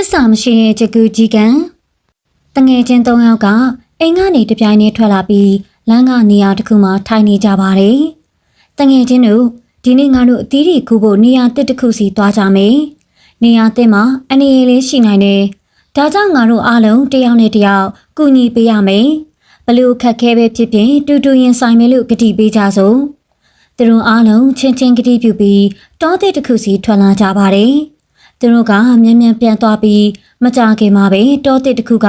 စ္စာမရှိတဲ့ကြကူကြီးကံတငယ်ချင်း၃ယောက်ကအိမ်ကနေတပြိုင်တည်းထွက်လာပြီးလမ်းကနေရာတစ်ခုမှာထိုင်နေကြပါတယ်။တငယ်ချင်းတို့ဒီနေ့ငါတို့အသီးတွေခူးဖို့နေရာတစ်တစ်ခုစီသွားကြမယ်။နေရာတစ်မှာအနေရလေးရှိနိုင်တယ်။ဒါကြောင့်ငါတို့အားလုံးတစ်ယောက်နဲ့တစ်ယောက်ကူညီပေးရမယ်။ဘလို့ခက်ခဲပဲဖြစ်ဖြစ်တူတူရင်ဆိုင်မယ်လို့ကတိပေးကြစို့။သူတို့အားလုံးချင်းချင်းကတိပြုပြီးတောတဲ့တစ်ခုစီထွက်လာကြပါတယ်။ သူတို့ကမြန်မြန်ပြန်သွားပြီးမကြခင်မှာပဲတောတစ်တစ်ခုက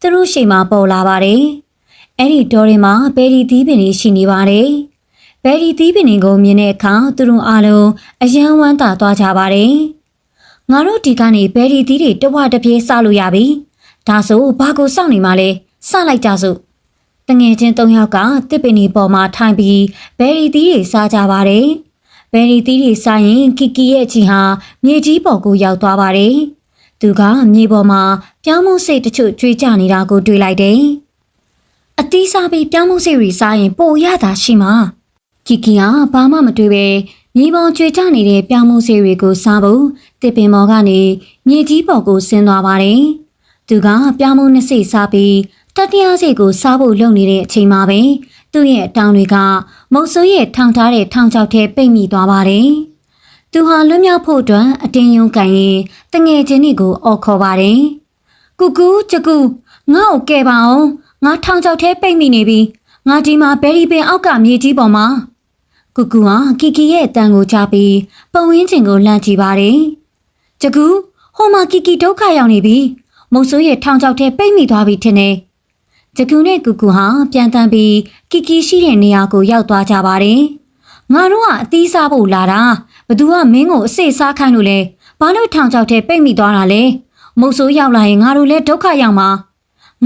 သူတို့ရှိမှပေါ်လာပါတယ်။အဲ့ဒီတောတွေမှာဘယ်ဒီသီးပင်တွေရှိနေပါတယ်။ဘယ်ဒီသီးပင်တွေကိုမြင်တဲ့အခါသူတို့အားလုံးအယံဝမ်းသာသွားကြပါတယ်။ငါတို့ဒီကနေဘယ်ဒီသီးတွေတဝတပြေးစလို့ရပြီ။ဒါဆိုဘာကိုစောင့်နေမှလဲစလိုက်ကြစို့။တငယ်ချင်း၃ယောက်ကတစ်ပင်တွေပေါ်မှာထိုင်ပြီးဘယ်ဒီသီးတွေစားကြပါတယ်။ ဘယ်ရီတီးတွေစားရင်ကီကီရဲ့ချီဟာမြေကြီးပေါ်ကိုရောက်သွားပါတယ်။သူကမြေပေါ်မှာပြောင်းမှုစိတ်တချို့ကျွေးကြနေတာကိုတွေ့လိုက်တယ်။အသီးစားပြီးပြောင်းမှုစိတ်တွေစားရင်ပိုရတာရှိမှာ။ကီကီကဘာမှမတွေ့ပဲမြေပေါ်ကျွေးကြနေတဲ့ပြောင်းမှုစိတ်တွေကိုစားဖို့တစ်ပင်ပေါ်ကနေမြေကြီးပေါ်ကိုဆင်းသွားပါတယ်။သူကပြောင်းမှုနှစ်စိတ်စားပြီးတတိယစိတ်ကိုစားဖို့လုပ်နေတဲ့အချိန်မှာပဲ သူ့ရဲ့တောင်တွေကမုတ်ဆိုးရဲ့ထောင်ထားတဲ့ထောင်ချောက်ထဲပိတ်မိသွားပါတယ်။သူဟာလွတ်မြောက်ဖို့အတွက်အတင်းယုံကန်ရင်တငယ်ချင်းတွေကိုအော်ခေါ်ပါတယ်။ကူကူချကူငါ့ကိုကယ်ပါအောင်ငါထောင်ချောက်ထဲပိတ်မိနေပြီငါဒီမှာဘယ်ရီပင်အောက်ကမြေကြီးပေါ်မှာကူကူဟာကီကီရဲ့အတန်ကိုကြားပြီးပတ်ဝန်းကျင်ကိုလှမ်းကြည့်ပါတယ်။ချကူဟိုမှာကီကီဒုက္ခရောက်နေပြီမုတ်ဆိုးရဲ့ထောင်ချောက်ထဲပိတ်မိသွားပြီထင်တယ်။ ဂျကူနဲ့ကူကူဟာပြန်တန်းပြီးကီကီရှိတဲ့နေရာကိုရောက်သွားကြပါတယ်။ငါတို့ကအသီးစားဖို့လာတာဘသူကမင်းကိုအစိတ်စားခိုင်းလို့လဲဘာလို့ထောင်ချောက်ထဲပိတ်မိသွားတာလဲမုတ်ဆိုးရောက်လာရင်ငါတို့လည်းဒုက္ခရောက်မှာ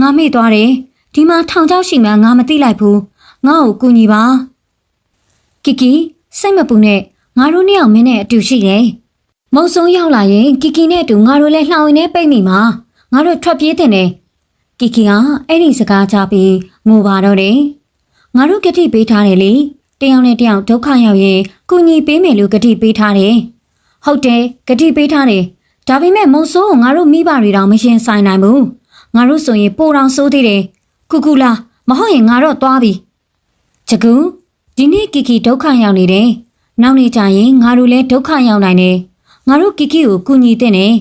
ငါမေ့သွားတယ်ဒီမှာထောင်ချောက်ရှိမှငါမသိလိုက်ဘူးငါ့ကိုကူညီပါကီကီစိတ်မပူနဲ့ငါတို့နှစ်ယောက်မင်းနဲ့အတူရှိတယ်မုတ်ဆိုးရောက်လာရင်ကီကီနဲ့အတူငါတို့လည်းလှောင်ရင်နဲ့ပိတ်မိမှာငါတို့ထွက်ပြေးတင်တယ် ကီကီကအဲ့ဒီစကားကြားပြီးငိုပါတော့တယ်။ငါတို့ဂတိပေးထားတယ်လေ။တယောက်နဲ့တယောက်ဒုက္ခရောက်ရင်ကုညီပေးမယ်လို့ဂတိပေးထားတယ်။ဟုတ်တယ်ဂတိပေးထားတယ်။ဒါပေမဲ့မုံဆိုးကိုငါတို့မိဘတွေတောင်မရင်ဆိုင်နိုင်ဘူး။ငါတို့ဆိုရင်ပိုတောင်ဆိုးသေးတယ်။ကူကူလာမဟုတ်ရင်ငါတော့သွားပြီ။ချကူဒီနေ့ကီကီဒုက္ခရောက်နေတယ်။နောက်နေ့ကျရင်ငါတို့လည်းဒုက္ခရောက်နိုင်တယ်။ငါတို့ကီကီကိုကုညီတဲ့နဲ့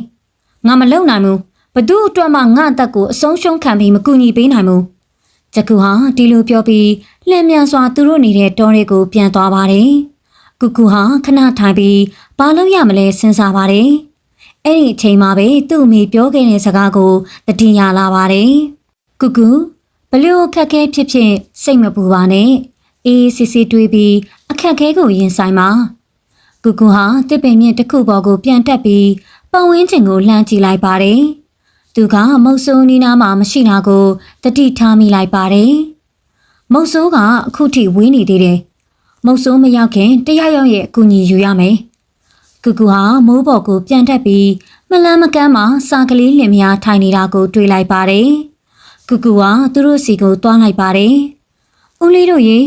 ငါမလုံနိုင်ဘူး။ ဘသူအတွက်မှငါ့အသက်ကိုအဆုံးရှုံးခံပြီးမကူညီပေးနိုင်ဘူး။ဂျကူဟာဒီလိုပြောပြီးလှမ်းမြန်စွာသူတို့နေတဲ့တောတွေကိုပြန်သွားပါတယ်။ကူကူဟာခဏထိုင်ပြီးဘာလို့ရမလဲစဉ်းစားပါတယ်။အဲ့ဒီအချိန်မှာပဲသူ့အမေပြောခဲ့တဲ့စကားကိုတတိယလာပါတယ်။ကူကူဘလို့အခက်ခဲဖြစ်ဖြစ်စိတ်မပူပါနဲ့။အေးစစ်စစ်တွေးပြီးအခက်ခဲကိုရင်ဆိုင်ပါ။ကူကူဟာတစ်ပင်မြင့်တစ်ခုပေါ်ကိုပြန်တက်ပြီးပတ်ဝန်းကျင်ကိုလှမ်းကြည့်လိုက်ပါတယ်။ သူကမုတ်ဆိုးနီးနားမှာမရှိတာကိုတတိထားမိလိုက်ပါတယ်။မုတ်ဆိုးကအခုထိဝေးနေသေးတယ်။မုတ်ဆိုးမရောက်ခင်တရရောက်ရဲ့အကူအညီယူရမယ်။ကူကူဟာမိုးပေါ်ကိုပြန်တက်ပြီးမလန်းမကန်းမှာစာကလေးလင်မယားထိုင်နေတာကိုတွေ့လိုက်ပါတယ်။ကူကူကသူတို့စီကိုတွားလိုက်ပါတယ်။ဦးလေးတို့ရေ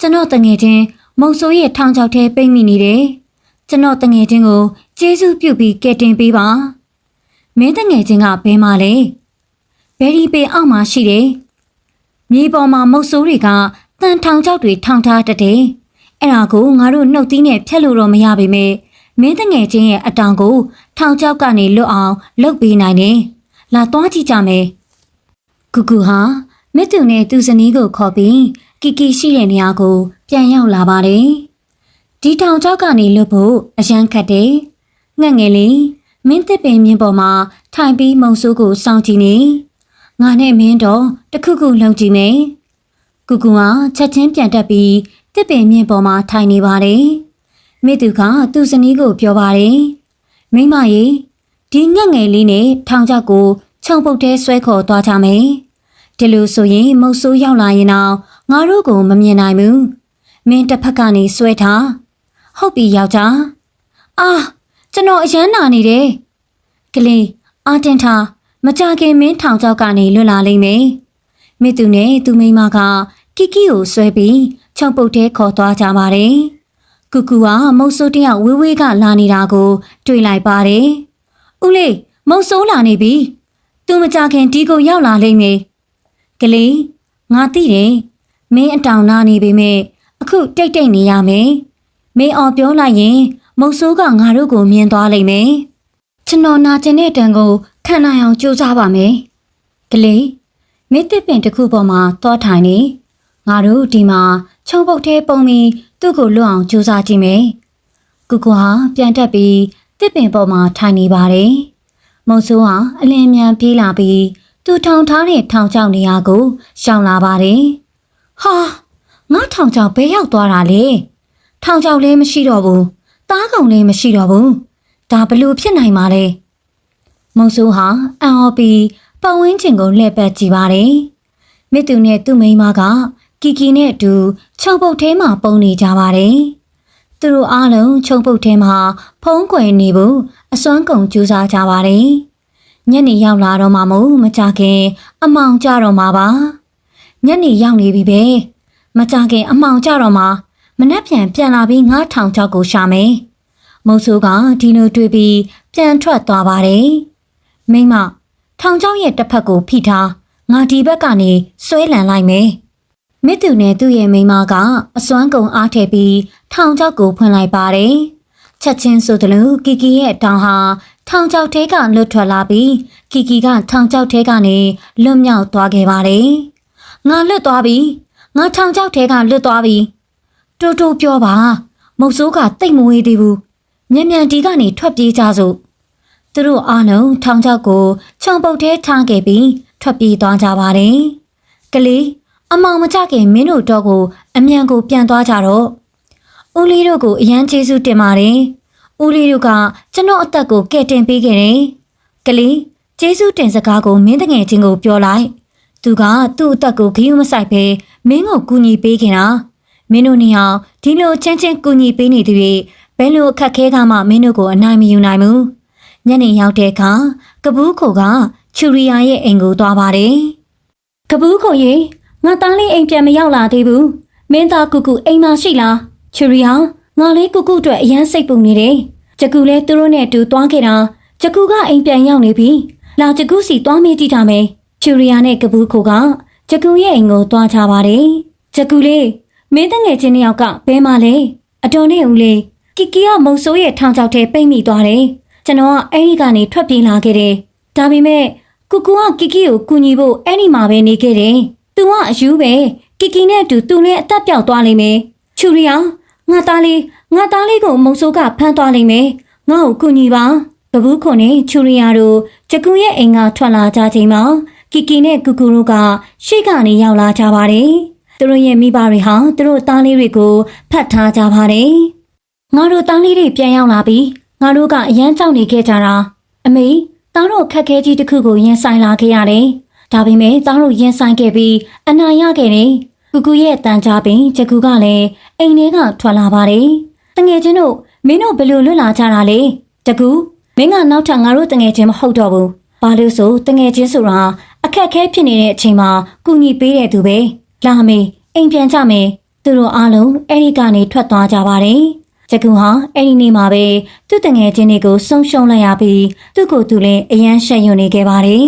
ကျွန်တော်တငယ်ချင်းမုတ်ဆိုးရဲ့ထောင်ချောက်ထဲပိတ်မိနေတယ်။ကျွန်တော်တငယ်ချင်းကိုကျေးဇူးပြုပြီးကယ်တင်ပေးပါ။ မင်းတငယ်ချင်းကဘဲမလဲဘယ်ဒီပေအောက်မှာရှိတယ်မြေပေါ်မှာမုတ်ဆိုးတွေကတန်ထောင်ချောက်တွေထောင်ထားတတ်တယ်အဲ့ဒါကိုငါတို့နှုတ်သီးနဲ့ဖြတ်လို့တော့မရပါပဲမင်းတငယ်ချင်းရဲ့အတောင်ကိုထောင်ချောက်ကနေလွတ်အောင်လုပ်ပေးနိုင်တယ်လာသွားကြည့်ကြမယ်ကူကူဟာမစ်သူနဲ့သူ့ဇနီးကိုခေါ်ပြီးကီကီရှိတဲ့နေရာကို ပြန်ရောက်လာပါတယ်ဒီထောင်ချောက်ကနေလွတ်ဖို့အရန်ခတ်တယ်ငှက်ငယ်လေး မင်းတစ်ပင်မြင်းပေါ်မှာထိုင်ပြီးမုံဆိုးကိုစောင့်ကြည့်နေငါနဲ့မင်းတော့တခုခုလုံကြည့်မယ်ကူကူကချက်ချင်းပြန်တက်ပြီးတစ်ပင်မြင်းပေါ်မှာထိုင်နေပါတယ်မိသူကသူ့ဇနီးကိုပြောပါတယ်မိမရေဒီငှက်ငယ်လေးနဲ့ထောင်ချောက်ကိုခြုံပုတ်ထဲဆွဲခေါ်သွားကြမယ်ဒီလိုဆိုရင်မုံဆိုးရောက်လာရင်တော့ငါတို့ကိုမမြင်နိုင်ဘူးမင်းတစ်ဖက်ကနေဆွဲထားဟုတ်ပြီယောက်ျားအာ ကျွန်တော်အရန်နာနေတယ်ကလေးအာတင်ထားမကြခင်မင်းထောင်ချောက်ကနေလွတ်လာလိမ့်မယ်။မိသူနဲ့သူမိန်းမကကီကီကိုဆွဲပြီးခြုံပုတ်ထဲခေါ်သွားကြပါတယ်။ကူကူကမုတ်ဆိုးတယောက်ဝေးဝေးကလာနေတာကို တွေ့လိုက်ပါတယ်။ဦးလေးမမုံဆိုးလာနေပြီသူမကြခင်ဒီကိုရောက်လာလိမ့်မယ်ကလေးငါသိတယ်မင်းအတောင်နာနေပေမဲ့အခုတိတ်တိတ်နေရမယ်မင်းအော်ပြောလိုက်ရင် မုံဆိုးကငါတို့ကိုမြင်သွားလိမ့်မယ်ကျွန်တော်နာကျင်တဲ့တန်ကိုခံနိုင်အောင်ကြိုးစားပါမယ်ကလေးမင်းတစ်ပင်တစ်ခုပေါ်မှာတောထိုင်နေငါတို့ဒီမှာချုံပုတ်သေးပုံပြီးသူ့ကိုလွတ်အောင်ကြိုးစားကြည့်မယ်ကူကူဟာပြန်တက်ပြီးတစ်ပင်ပေါ်မှာထိုင်နေပါတယ်မုံဆိုးဟာအလင်းအမြန်ပြေးလာပြီးသူထောင်ထားတဲ့ထောင်ချောက်နေရာကိုရှောင်လာပါတယ်ဟာငါထောင်ချောက်ဘဲရောက်သွားတာလေထောင်ချောက်လည်းမရှိတော့ဘူး တားကောင်လည်းမရှိတော့ဘူးဒါဘလို့ဖြစ်နိုင်မှာလဲမုံဆိုးဟာအံ့ဩပြီးပတ်ဝန်းကျင်ကိုလှည့်ပတ်ကြည့်ပါတယ်မိသူနဲ့သူ့မိန်းမကကီကီနဲ့အတူခြုံပုတ်ထဲမှာပုံနေကြပါတယ်သူတို့အားလုံးခြုံပုတ်ထဲမှာဖုံးကွယ်နေဖို့အစွမ်းကုန်ကြိုးစားကြပါတယ်ညနေရောက်လာတော့မှမို့မကြခင် အမောင်ကြတော့မှာပါညနေရောက်နေပြီပဲမကြခင်အမောင်ကြတော့မှာ မနှက်ပြန်ပြန်လာပြီးငါးထောင်ချောက်ကိုရှာမယ်မုတ်ဆိုးကဒီလိုတွေ့ပြီးပြန်ထွက်သွားပါတယ်မိမထောင်ချောက်ရဲ့တစ်ဖက်ကိုဖိထားငါဒီဘက်ကနေဆွဲလန်လိုက်မယ်မိသူနဲ့သူ့ရဲ့မိန်းမကအစွမ်းကုန်အားထည့်ပြီးထောင်ချောက်ကိုဖွင့်လိုက်ပါတယ်ချက်ချင်းဆိုသလိုကီကီရဲ့တောင်ဟာထောင်ချောက်ထဲကလွတ်ထွက်လာပြီးကီကီကထောင်ချောက်ထဲကနေလွတ်မြောက်သွားခဲ့ပါတယ်ငါလွတ်သွားပြီငါထောင်ချောက်ထဲကလွတ်သွားပြီ တိုးတိုးပြောပါမုတ်ဆိုးကတိတ်မဝေးသေးဘူးမြန်မြန်ဒီကနေထွက်ပြေးကြစို့သူတို့အားလုံးထောင်ချောက်ကိုခြုံပုတ်ထဲထားခဲ့ပြီးထွက်ပြေးသွားကြပါတယ်ကလေးအမောင်မကြခင်မင်းတို့တော့ကိုအမြန်ကိုပြန်သွားကြတော့ဦးလေးတို့ကိုအရန်ကျေးဇူးတင်ပါတယ်ဦးလေးတို့ကကျွန်တော်အသက်ကိုကယ်တင်ပေးခဲ့တယ်ကလေးကျေးဇူးတင်စကားကိုမင်းတငယ်ချင်းကိုပြောလိုက်သူကသူ့အသက်ကိုဂရုမစိုက်ဘဲမင်းကိုကူညီပေးခင်တာ မင်းတို့နေအောင်ဒီလိုချင်းချင်းကူညီပေးနေသူတွေဘယ်လိုအခက်ခဲကမှမင်းတို့ကိုအနိုင်မယူနိုင်ဘူးညနေရောက်တဲ့အခါကပူးခိုကချူရီယာရဲ့အိမ်ကိုသွားပါတယ်ကပူးခိုရေငါသားလေးအိမ်ပြန်မရောက်လာသေးဘူးမင်းသားကူကူအိမ်မှာရှိလားချူရီယာငါလေးကူကူအတွက်အရန်စိတ်ပူနေတယ်ဂျကူလည်းသူတို့နဲ့အတူသွားခဲ့တာဂျကူကအိမ်ပြန်ရောက်နေပြီလာဂျကူစီသွားမေးကြည့်ကြမယ်ချူရီယာနဲ့ကပူးခိုကဂျကူရဲ့အိမ်ကိုသွားကြပါတယ်ဂျကူလေး မင်းတငယ်ချင်းနှစ်ယောက်ကဘဲမလဲအတော်နဲ့ဦးလေးကီကီကမုံဆိုးရဲ့ထောင်ချောက်ထဲပိတ်မိသွားတယ်ကျွန်တော်ကအဲ့ဒီကနေထွက်ပြေးလာခဲ့တယ်ဒါပေမဲ့ကူကူကကီကီကိုကူညီဖို့အဲ့ဒီမှာပဲနေခဲ့တယ်သူကအယူပဲကီကီနဲ့အတူသူလည်းအသက်ပြောက်သွားလိမ့်မယ်ချူရီယာငါသားလေးငါသားလေးကိုမုံဆိုးကဖမ်းသွားလိမ့်မယ်ငါ့ကိုကူညီပါဘဘူးခွန်နဲ့ချူရီယာတို့ဂျကူရဲ့အိမ်ကထွက်လာကြချိန်မှာကီကီနဲ့ကူကူတို့ကရှေ့ကနေရောက်လာကြပါတယ် သူတို့ရဲ့မိဘတွေဟာသူတို့သားလေးတွေကိုဖတ်ထားကြပါတယ်ငါတို့သားလေးတွေပြန်ရောက်လာပြီငါတို့ကအရန်ကြောက်နေခဲ့ကြတာအမေသားတို့ခက်ခဲကြီးတစ်ခုကိုရင်ဆိုင်လာခဲ့ရတယ်ဒါပေမဲ့သားတို့ရင်ဆိုင်ခဲ့ပြီးအနာရခဲ့တယ်ကူကူရဲ့တန်ကြားပင်ဂျကူကလည်းအိမ်ထဲကထွက်လာပါတယ်တငယ်ချင်းတို့မင်းတို့ဘယ်လိုလွတ်လာကြတာလဲဂျကူမင်းကနောက်ထပ်ငါတို့တငယ်ချင်းမဟုတ်တော့ဘူးဘာလို့ဆိုတငယ်ချင်းဆိုတာအခက်ခဲဖြစ်နေတဲ့အချိန်မှာကူညီပေးတဲ့သူပဲ လာမေးအိမ်ပြန်ကြမယ်သူတို့အားလုံးအဲ့ဒီကနေထွက်သွားကြပါတယ်ဂျကူဟာအဲ့ဒီနေ့မှာပဲသူ့တငယ်ချင်းတွေကိုဆုံးရှုံးလိုက်ရပြီးသူ့ကိုယ်သူလည်းအယမ်းရှက်ရွံ့နေခဲ့ပါတယ်